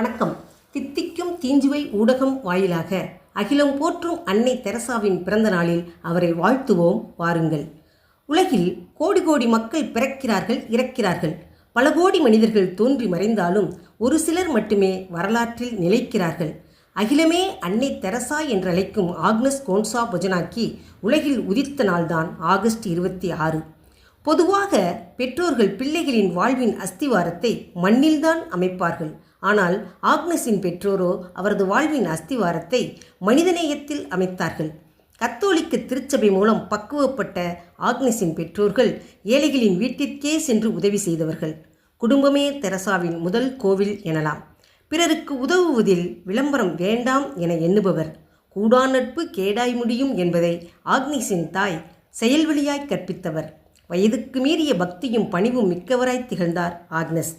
வணக்கம். தித்திக்கும் தீஞ்சுவை ஊடகம் வாயிலாக அகிலம் போற்றும் அன்னை தெரசாவின் பிறந்த நாளில் அவரை வாழ்த்துவோம் வாருங்கள். உலகில் கோடி கோடி மக்கள் பிறக்கிறார்கள் இறக்கிறார்கள். பல கோடி மனிதர்கள் தோன்றி மறைந்தாலும் ஒரு சிலர் மட்டுமே வரலாற்றில் நிலைக்கிறார்கள். அகிலமே அன்னை தெரசா என்றழைக்கும் ஆக்னஸ் கோன்சா பொஜனாக்கி உலகில் உதித்த நாள்தான் ஆகஸ்ட் இருபத்தி ஆறு. பொதுவாக பெற்றோர்கள் பிள்ளைகளின் வாழ்வின் அஸ்திவாரத்தை மண்ணில்தான் அமைப்பார்கள். ஆனால் ஆக்னஸின் பெற்றோரோ அவரது வாழ்வின் அஸ்திவாரத்தை மனிதநேயத்தில் அமைத்தார்கள். கத்தோலிக்க திருச்சபை மூலம் பக்குவப்பட்ட ஆக்னஸின் பெற்றோர்கள் ஏழைகளின் வீட்டிற்கே சென்று உதவி செய்தவர்கள். குடும்பமே தெரசாவின் முதல் கோவில் எனலாம். பிறருக்கு உதவுவதில் விளம்பரம் வேண்டாம் என எண்ணுபவர். கூடா நட்பு கேடாய் முடியும் என்பதை ஆக்னிஸின் தாய் செயல்வழியாய் கற்பித்தவர். வயதுக்கு மீறிய பக்தியும் பணிவும் மிக்கவராய் திகழ்ந்தார் ஆக்னஸ்.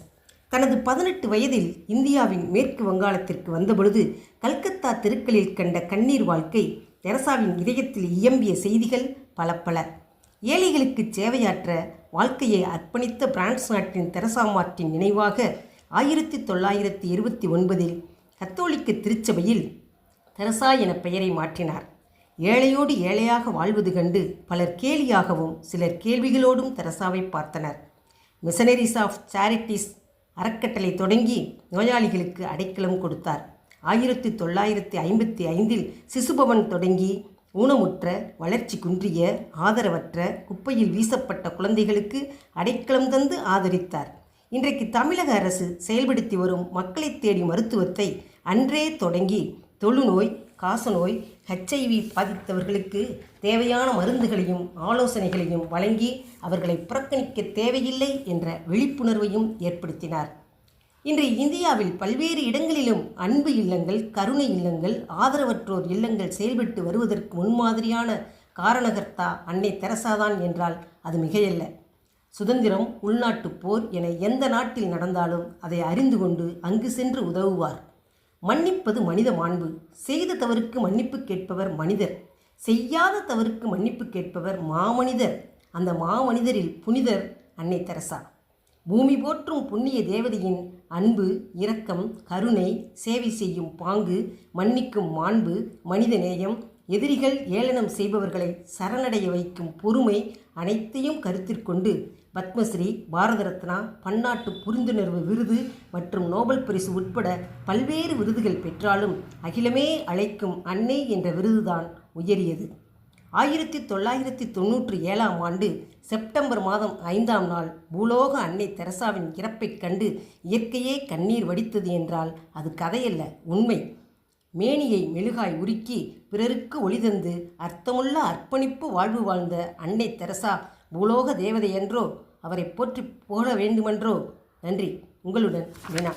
தனது பதினெட்டு வயதில் இந்தியாவின் மேற்கு வங்காளத்திற்கு வந்தபொழுது கல்கத்தா தெருக்களில் கண்ட கண்ணீர் வாழ்க்கை தெரசாவின் இதயத்தில் இயம்பிய செய்திகள் பல பல. ஏழைகளுக்கு சேவையாற்ற வாழ்க்கையை அர்ப்பணித்த பிரான்ஸ் நாட்டின் தெரசா மார்ட்டின் நினைவாக ஆயிரத்தி தொள்ளாயிரத்தி இருபத்தி ஒன்பதில் கத்தோலிக்க திருச்சபையில் தெரசா என பெயரை மாற்றினார். ஏழையோடு ஏழையாக வாழ்வது கண்டு பலர் கேலியாகவும் சிலர் கேள்விகளோடும் தெரசாவை பார்த்தனர். மிஷனரிஸ் ஆஃப் சேரிட்டிஸ் அறக்கட்டளை தொடங்கி நோயாளிகளுக்கு அடைக்கலம் கொடுத்தார். ஆயிரத்தி தொள்ளாயிரத்தி ஐம்பத்தி ஐந்தில் சிசுபவன் தொடங்கி ஊனமுற்ற வளர்ச்சி குன்றிய ஆதரவற்ற குப்பையில் வீசப்பட்ட குழந்தைகளுக்கு அடைக்கலம் தந்து ஆதரித்தார். இன்றைக்கு தமிழக அரசு செயல்படுத்தி வரும் மக்களை தேடி மருத்துவத்தை அன்றே தொடங்கி தொழுநோய் காசநோய் ஹெச்ஐவி பாதித்தவர்களுக்கு தேவையான மருந்துகளையும் ஆலோசனைகளையும் வழங்கி அவர்களை புறக்கணிக்க தேவையில்லை என்ற விழிப்புணர்வையும் ஏற்படுத்தினார். இன்று இந்தியாவில் பல்வேறு இடங்களிலும் அன்பு இல்லங்கள் கருணை இல்லங்கள் ஆதரவற்றோர் இல்லங்கள் செயல்பட்டு வருவதற்கு முன்மாதிரியான காரணகர்த்தா அன்னை தெரசாதான் என்றால் அது மிகையல்ல. சுதந்திரம் உள்நாட்டுப் போர் என எந்த நாட்டில் நடந்தாலும் அதை அறிந்து கொண்டு அங்கு சென்று உதவுவார். மன்னிப்பது மனித மாண்பு. செய்த தவறுக்கு மன்னிப்பு கேட்பவர் மனிதர். செய்யாத தவறுக்கு மன்னிப்பு கேட்பவர் மாமனிதர். அந்த மாமனிதரில் புனிதர் அன்னை தெரசா. பூமி போற்றும் புண்ணிய தேவதையின் அன்பு இரக்கம் கருணை சேவை செய்யும் பாங்கு மன்னிக்கும் மாண்பு மனிதநேயம் எதிரிகள் ஏளனம் செய்பவர்களை சரணடைய வைக்கும் பொறுமை அனைத்தையும் கருத்திற்கொண்டு பத்மஸ்ரீ பாரத ரத்னா பன்னாட்டு புரிந்துணர்வு விருது மற்றும் நோபல் பரிசு உட்பட பல்வேறு விருதுகள் பெற்றாலும் அகிலமே அழைக்கும் அன்னை என்ற விருதுதான் உயரியது. ஆயிரத்தி தொள்ளாயிரத்தி தொன்னூற்றி ஏழாம் ஆண்டு செப்டம்பர் மாதம் ஐந்தாம் நாள் பூலோக அன்னை தெரசாவின் இறப்பைக் கண்டு இயற்கையே கண்ணீர் வடித்தது என்றால் அது கதையல்ல உண்மை. மேனியை மெழுகாய் உருக்கி பிறருக்கு ஒளி தந்து அர்த்தமுள்ள அர்ப்பணிப்பு வாழ்வு வாழ்ந்த அன்னை தெரசா பூலோக தேவதை என்றோ அவரை போற்றி புகழ வேண்டுமென்றோ. நன்றி. உங்களுடன் வினா